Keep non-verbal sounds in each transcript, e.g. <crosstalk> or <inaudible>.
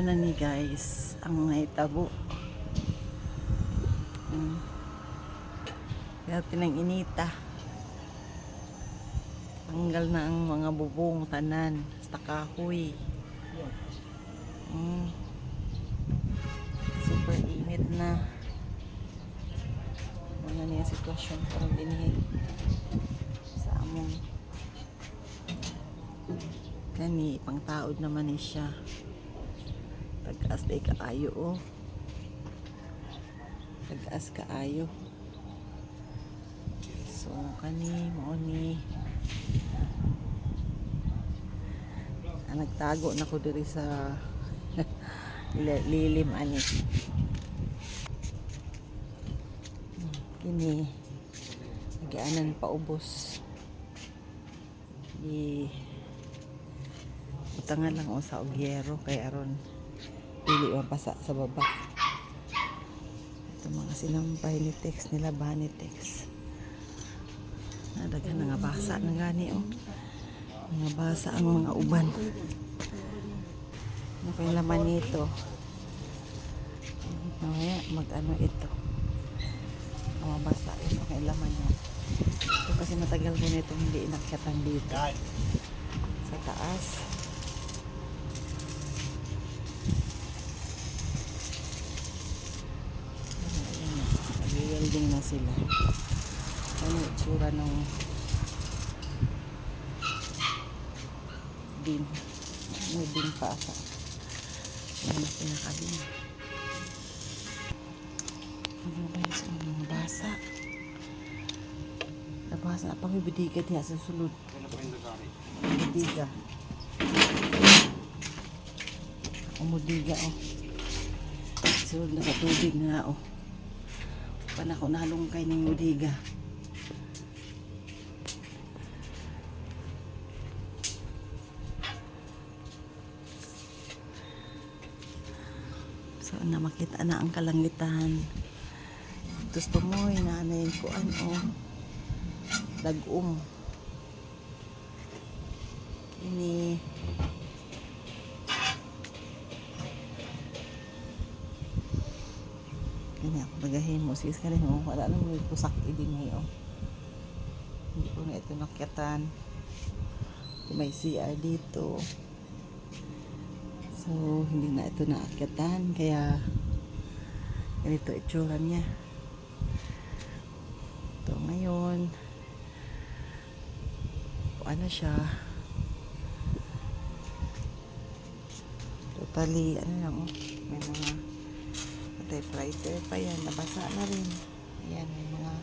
na ni guys ang naitabo. Hmm. Kaya tinang inita. Tanggal na ang mga bubong, tanan, sa kahoy. Hmm. Super init na. Ano niya sitwasyon parang dinhi sa among kani pang taod naman ni siya tag-as day kaayo oh. Tag-as kaayo. So kani mo ni. Ah, nagtago na ko diri sa <laughs> li- lilim ani. Kini nagyanan pa ubos. Di utangan lang ako sa ogyero kay aron pili mapasa sa baba. Ito mga sinampay ni text nila ba ni text nadaghan na nga basa na gani oh. Mga basa ang mga uban. Ano kayong laman nito? Mamaya mag ano ito? Mga basa ito kayong laman niya? Kasi matagal ko nito hindi inakyatan dito. Sa taas Na sila. Ano itsura ng beam. May beam pa ata. Ano yung pinaka-beam. Ano ba yung mga basa? Nabasa na pang ibidiga niya sa sulod. Ibidiga. Umudiga oh. Sulod na sa tubig na oh panako nalungkay ng mudiga. So na makita na ang kalangitan. Gusto mo inanayin ko ano dagum. Ini Kani ako nagahimo. Sige ka rin, oh. Wala nang may kusak idin ngayon. Hindi ko na ito nakyatan. May CR dito. So, hindi na ito naakyatan. Kaya, ganito itsura niya. Ito ngayon. Ano siya. Totally, ano lang, oh. May mga typewriter pa yan. Nabasa na rin. Ayan, may mga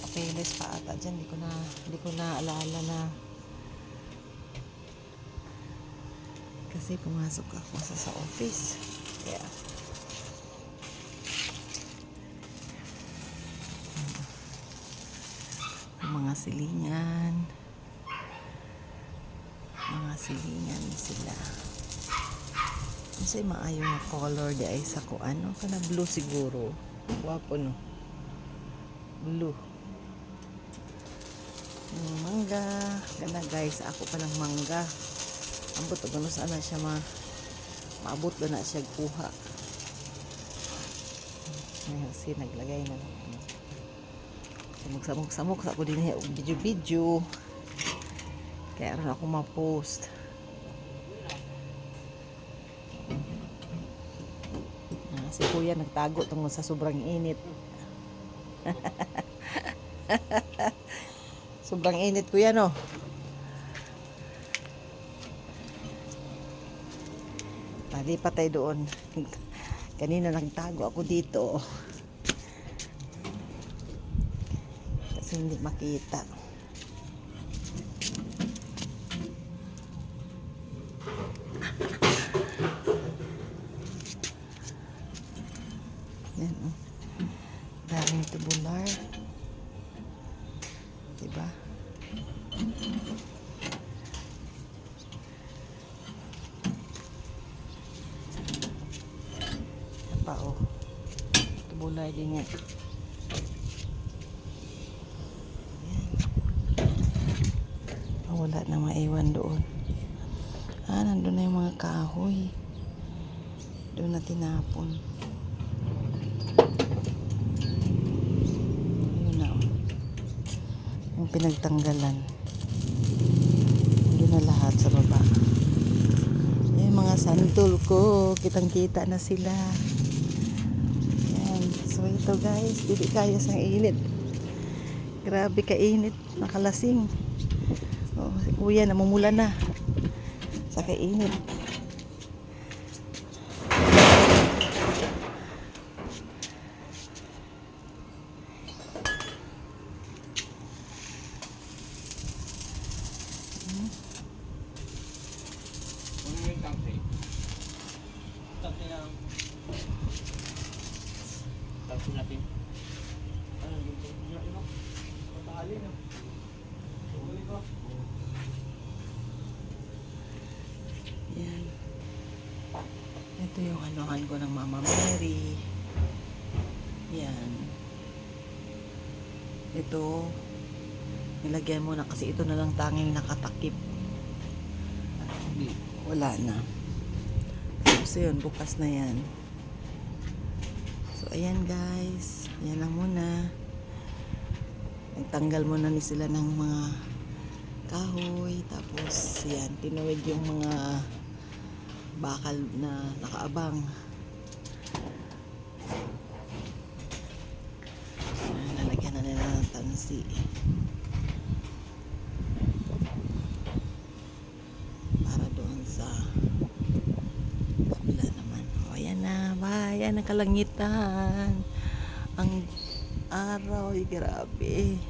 papeles pa ata dyan. Hindi ko na, hindi ko na alala na kasi pumasok ako sa, sa office. Yung mga silingan mga silingan sila kasi maayo nga color di ay sa ko. Ano kana blue siguro. Wapo no? Blue. Yung mangga. Gana guys. Ako pa ng mangga. Ambot o gano sana siya ma maabot ba na siya kuha. Ngayon si naglagay na lang. Samok-samok sa ako din og video-video. Kaya rin ako ma-post Ah, si kuya nagtago tungkol sa sobrang init. <laughs> Sobrang init kuya no? Tali pa tayo doon. <laughs> Kanina nagtago ako dito. Kasi hindi makita Yan, oh. Daming tubular. Diba? Yan pa, oh. Tubular din yan. Wala na maiwan doon. Ah, nandun na yung mga kahoy. Doon na tinapon. Ayun na oh. Yung pinagtanggalan. Doon na lahat sa baba. Yung mga santol ko, kitang-kita na sila. Yan. So ito guys, hindi kaya sa init. Grabe kainit, nakalasing. Oh, kuya namumula na sa kainit. Ano yung tangke? Tangke na. Tangke natin. Ano yung niya? Ano? Patali na. Ko. Yan. Ito yung anuhan ko ng Mama Mary. Yan. Ito, nilagyan mo na kasi ito na lang tanging nakatakip. Hindi. Wala na. So yun, bukas na yan. Ayan guys, yan lang muna. Nagtanggal muna ni sila ng mga kahoy. Tapos yan, tinuwid yung mga bakal na nakaabang. Lalagyan na nila ng tansi. Para doon sa kabila naman. O, ayan na. Bye. Ayan ang kalangitan. Ang araw. Ay, grabe.